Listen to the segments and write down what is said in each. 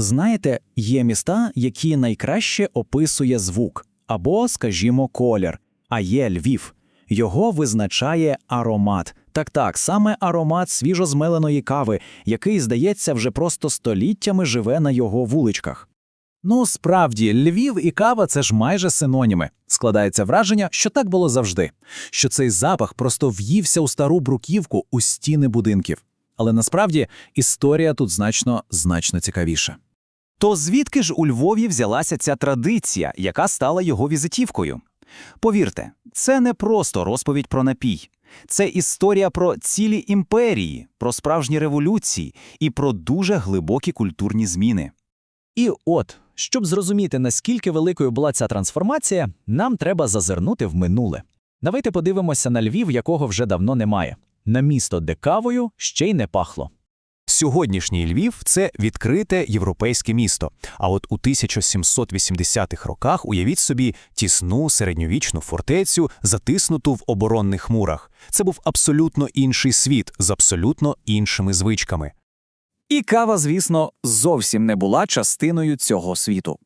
Знаєте, є міста, які найкраще описує звук або, скажімо, колір, а є Львів. Його визначає аромат. Так так, саме аромат свіжозмеленої кави, який, здається, вже просто століттями живе на його вуличках. Ну, справді, Львів і кава це ж майже синоніми. Складається враження, що так було завжди, що цей запах просто в'ївся у стару бруківку у стіни будинків. Але насправді історія тут значно значно цікавіша. То звідки ж у Львові взялася ця традиція, яка стала його візитівкою? Повірте, це не просто розповідь про напій. Це історія про цілі імперії, про справжні революції і про дуже глибокі культурні зміни. І от, щоб зрозуміти, наскільки великою була ця трансформація, нам треба зазирнути в минуле. Давайте подивимося на Львів, якого вже давно немає. На місто, де кавою ще й не пахло. Сьогоднішній Львів це відкрите європейське місто. А от у 1780-х роках уявіть собі тісну середньовічну фортецю, затиснуту в оборонних мурах. Це був абсолютно інший світ з абсолютно іншими звичками. І кава, звісно, зовсім не була частиною цього світу.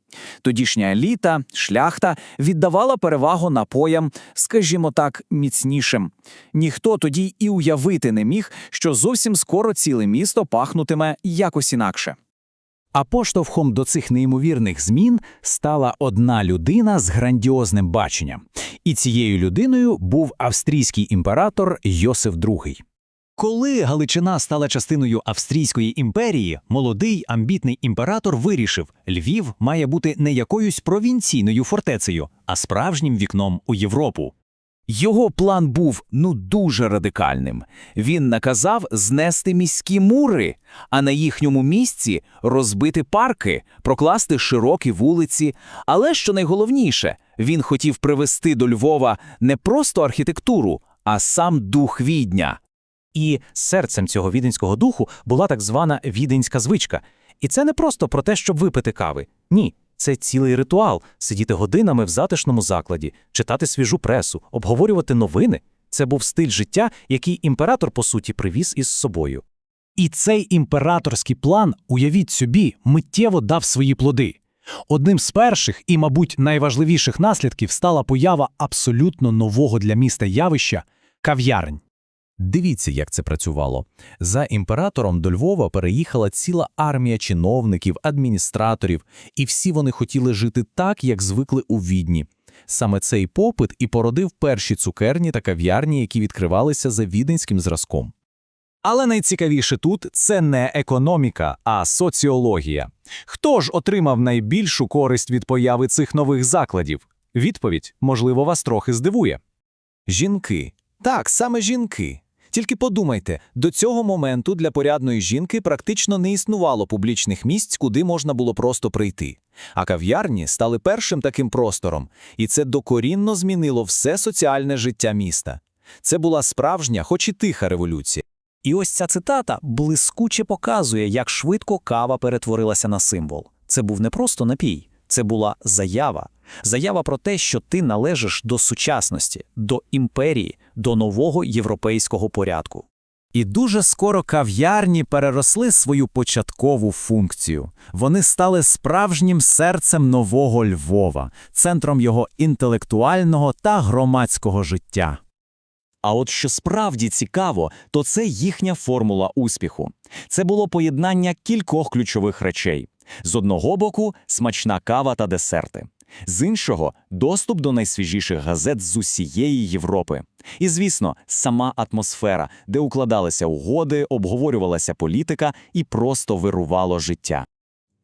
Тодішня еліта, шляхта віддавала перевагу напоям, скажімо так, міцнішим. Ніхто тоді і уявити не міг, що зовсім скоро ціле місто пахнутиме якось інакше. А поштовхом до цих неймовірних змін стала одна людина з грандіозним баченням. І цією людиною був австрійський імператор Йосиф II. Коли Галичина стала частиною Австрійської імперії, молодий амбітний імператор вирішив, Львів має бути не якоюсь провінційною фортецею, а справжнім вікном у Європу. Його план був ну дуже радикальним. Він наказав знести міські мури, а на їхньому місці розбити парки, прокласти широкі вулиці. Але що найголовніше, він хотів привести до Львова не просто архітектуру, а сам дух відня. І серцем цього віденського духу була так звана віденська звичка. І це не просто про те, щоб випити кави. Ні, це цілий ритуал сидіти годинами в затишному закладі, читати свіжу пресу, обговорювати новини. Це був стиль життя, який імператор, по суті, привіз із собою. І цей імператорський план, уявіть собі, миттєво дав свої плоди. Одним з перших і, мабуть, найважливіших наслідків стала поява абсолютно нового для міста явища кав'ярень. Дивіться, як це працювало. За імператором до Львова переїхала ціла армія чиновників, адміністраторів, і всі вони хотіли жити так, як звикли у Відні. Саме цей попит і породив перші цукерні та кав'ярні, які відкривалися за віденським зразком. Але найцікавіше тут це не економіка, а соціологія. Хто ж отримав найбільшу користь від появи цих нових закладів? Відповідь, можливо, вас трохи здивує. Жінки. Так, саме жінки. Тільки подумайте, до цього моменту для порядної жінки практично не існувало публічних місць, куди можна було просто прийти. А кав'ярні стали першим таким простором, і це докорінно змінило все соціальне життя міста. Це була справжня, хоч і тиха революція. І ось ця цитата блискуче показує, як швидко кава перетворилася на символ. Це був не просто напій, це була заява. Заява про те, що ти належиш до сучасності, до імперії, до нового європейського порядку. І дуже скоро кав'ярні переросли свою початкову функцію. Вони стали справжнім серцем нового Львова, центром його інтелектуального та громадського життя. А от що справді цікаво, то це їхня формула успіху. Це було поєднання кількох ключових речей: з одного боку, смачна кава та десерти, з іншого доступ до найсвіжіших газет з усієї Європи. І, звісно, сама атмосфера, де укладалися угоди, обговорювалася політика і просто вирувало життя.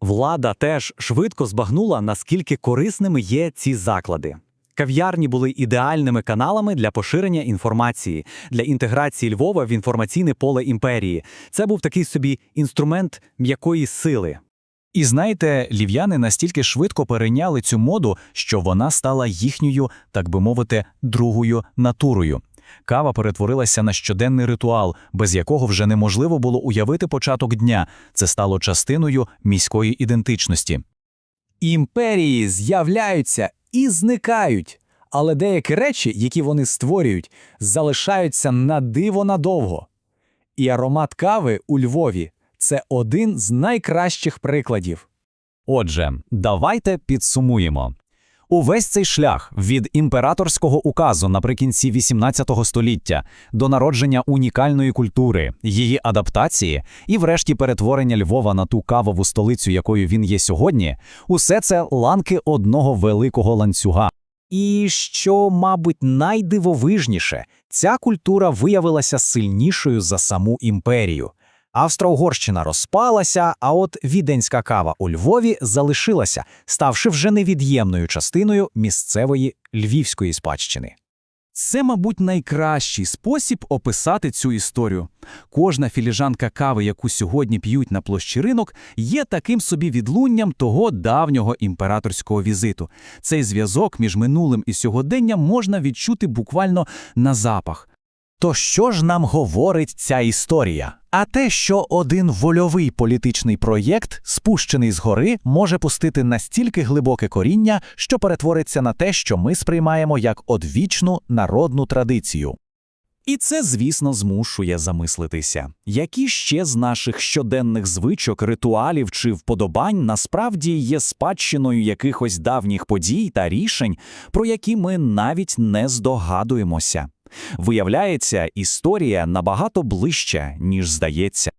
Влада теж швидко збагнула, наскільки корисними є ці заклади. Кав'ярні були ідеальними каналами для поширення інформації, для інтеграції Львова в інформаційне поле імперії. Це був такий собі інструмент м'якої сили. І знаєте, лів'яни настільки швидко перейняли цю моду, що вона стала їхньою, так би мовити, другою натурою. Кава перетворилася на щоденний ритуал, без якого вже неможливо було уявити початок дня. Це стало частиною міської ідентичності. Імперії з'являються і зникають, але деякі речі, які вони створюють, залишаються на диво надовго. І аромат кави у Львові це один з найкращих прикладів. Отже, давайте підсумуємо. Увесь цей шлях від імператорського указу наприкінці XVIII століття до народження унікальної культури, її адаптації і, врешті, перетворення Львова на ту кавову столицю, якою він є сьогодні, усе це ланки одного великого ланцюга. І що, мабуть, найдивовижніше, ця культура виявилася сильнішою за саму імперію. Австро-Угорщина розпалася, а от віденська кава у Львові залишилася, ставши вже невід'ємною частиною місцевої львівської спадщини. Це, мабуть, найкращий спосіб описати цю історію. Кожна філіжанка кави, яку сьогодні п'ють на площі ринок, є таким собі відлунням того давнього імператорського візиту. Цей зв'язок між минулим і сьогоденням можна відчути буквально на запах. То що ж нам говорить ця історія? А те, що один вольовий політичний проєкт, спущений згори, може пустити настільки глибоке коріння, що перетвориться на те, що ми сприймаємо як одвічну народну традицію. І це, звісно, змушує замислитися, які ще з наших щоденних звичок, ритуалів чи вподобань насправді є спадщиною якихось давніх подій та рішень, про які ми навіть не здогадуємося. Виявляється, історія набагато ближча, ніж здається.